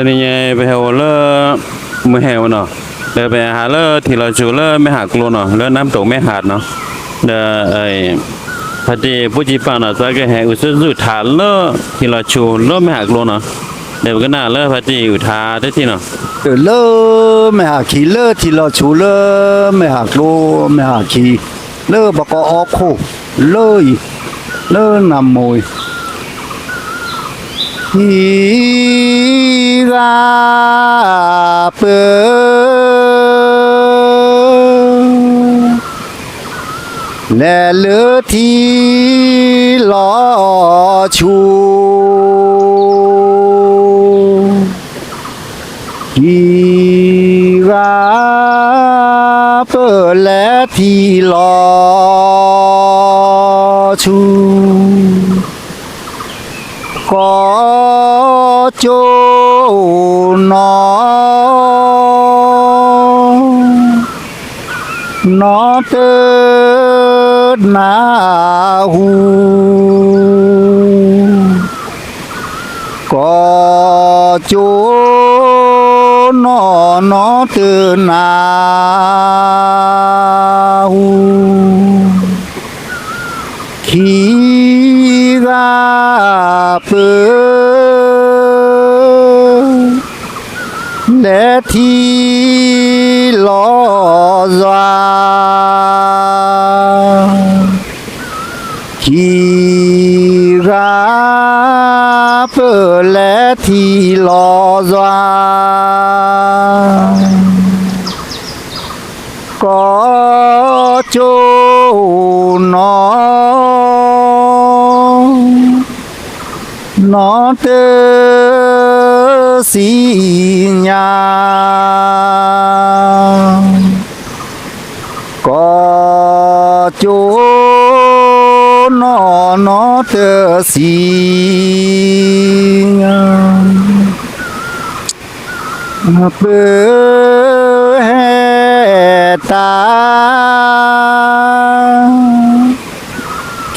ตัวนี้ไงไปเฮเลอร์ไม่เหวเนาะเดินไปหาเลอร์ที่เราชูเลอร์ไม่หักลัวเนาะเลอร์น้ำตกไม่หาดเนาะเดอไอพอดีผู้จีปังเนาะจะก็แห่อุสุสุทาเลอร์ที่เราชูเลอร์ไม่หักลัวเนาะเดี๋ยวก็น่าเลอร์พอดีอุทาได้ที่เนาะเออเลอร์ไม่หักขี่เลอร์ที่เราชูเลอร์ไม่หักลัวไม่หักขี่เลอร์บกอออกคู่เลอร์เลอร์นำมวย ra bơ lẹ lơ thì lo chú khi ra bờ lẽ thì lo nó na hu. Có chỗ nó nó từ nào khi gặp để thi nó nó tê xì nhà. Có chỗ nó nó tê xì nhà. Bơ hè ta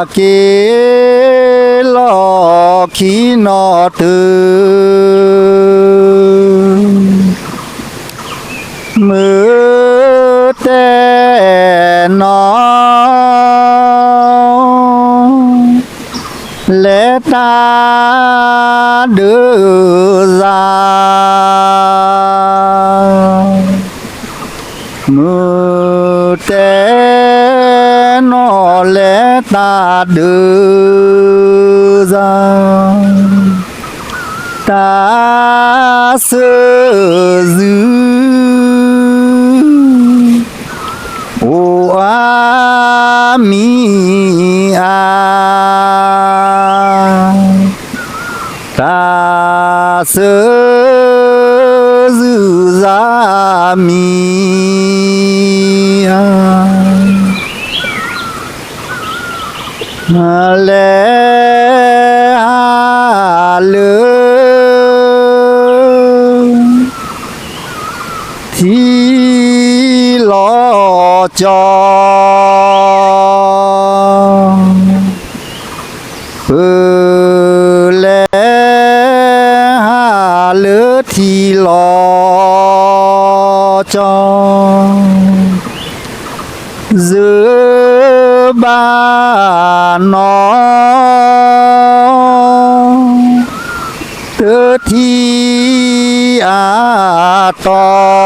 qua kê lo khi nó tư, mưa tê nó, lẽ ta đưa ra. Mưa tê ta đưa ra. Ta sơ dư ô a mi a ta sơ เลฮาลือที่รอจอ เธอที่อาตอ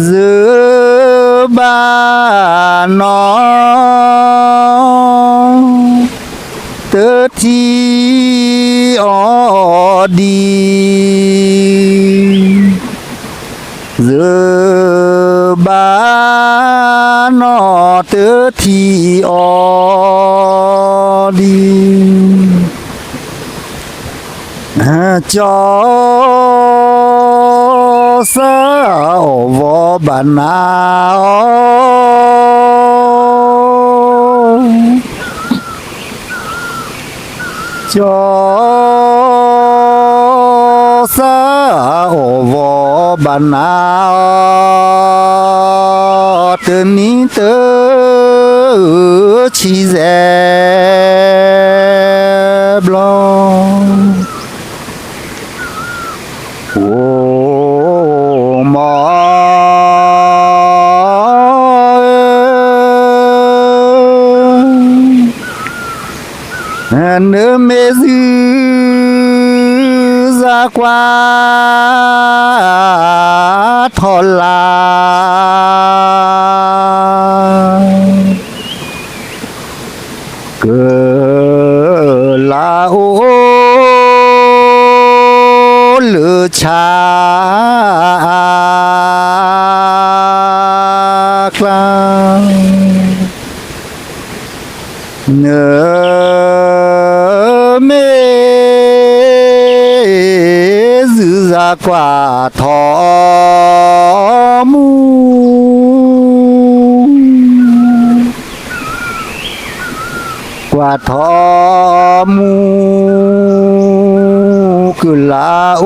giữa ba nó. Tớ thi ó đi. Giữa ba nó tớ thi ó đi. À, cho 벌써 오버만나오 조사 오버만나오 뜨니 뜨 지세. Nơ mê dư ra qua thọ la cờ la ô lửa cha clang nơ กว่าทอมูกว่าทอมูกุลาโอ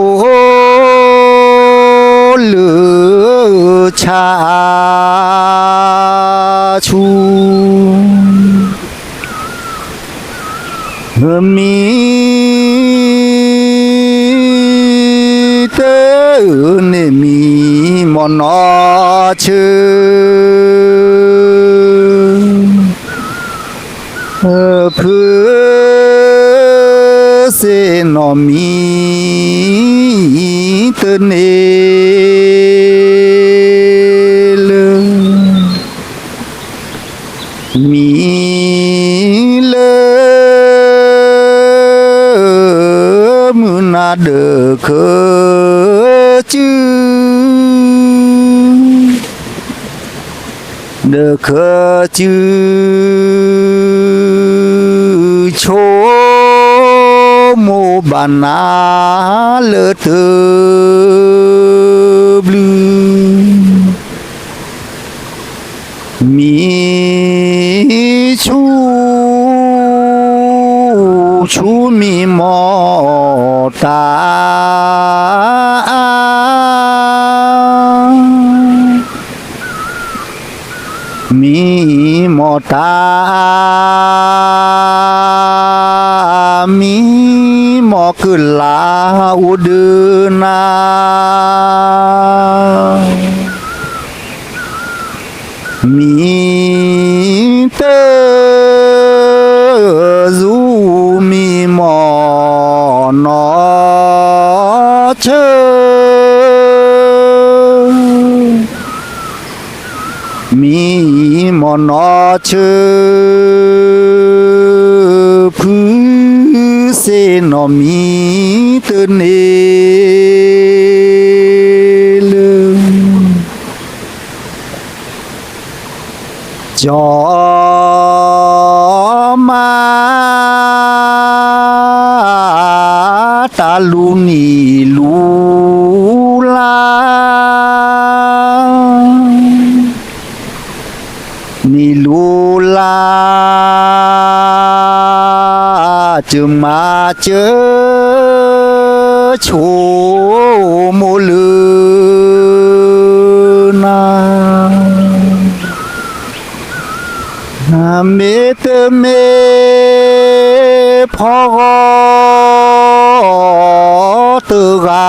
หรือชา nó chứ. Ờ, Cứ sẽ nó mi tên lơ mi lơ mưa na được chưa નખચુ છો મો બના લત બ્લુ મી છું છું મી મોટા ตามีหมอกลาอุดืนามีเตอรูมีหมอนอ みものちゅぷせのみとねるじょまたるにる จึงมาเจอโชโมลืนานามิตเมพอกตึกา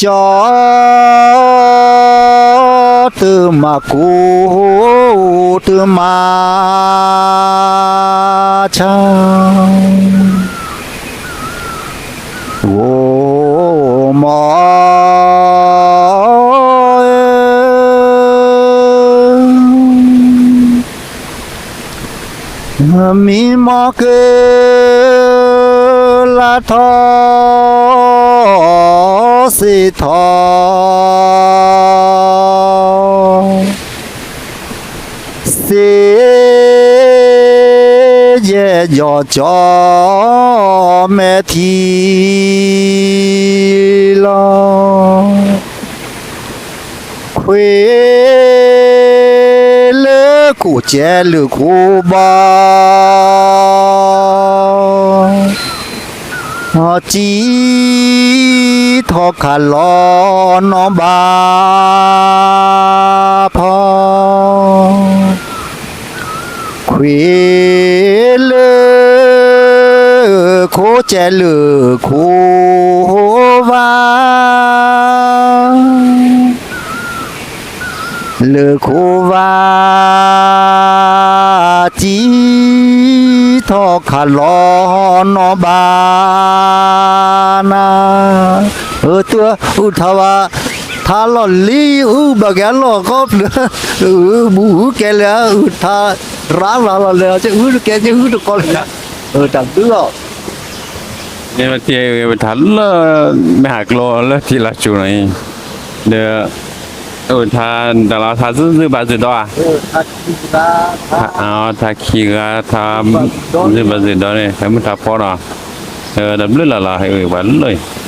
จอ કોટમાં કોટમાં ઓ મા મિમક લાથ 세 더. ยอจอแม่ทีลอเควเลกูเจลือกูบาจีทอขาลอนอบาพอ le ko che le ko va le ko va ti tho kha lo no ba na ơ tua u tha va ทาลอลีอือบะแกลอก็เอือบูแกแล้วอือทา ราลาลาแล้วจะอุแกจะอุก็แล้วเออตัดตัวเนี่ยมาเที่ยวไปทันละไม่หากลัวละทีละจูไหนเดี๋ยวเออทานแต่เราทานซื้อๆบาทสุดอะเออตัดตัวทาเอาทาคีกาทาซื้อบาทสุดอะเนี่ยให้มันทาพอเนาะเออดับเลือดละละให้เออวันเลยเ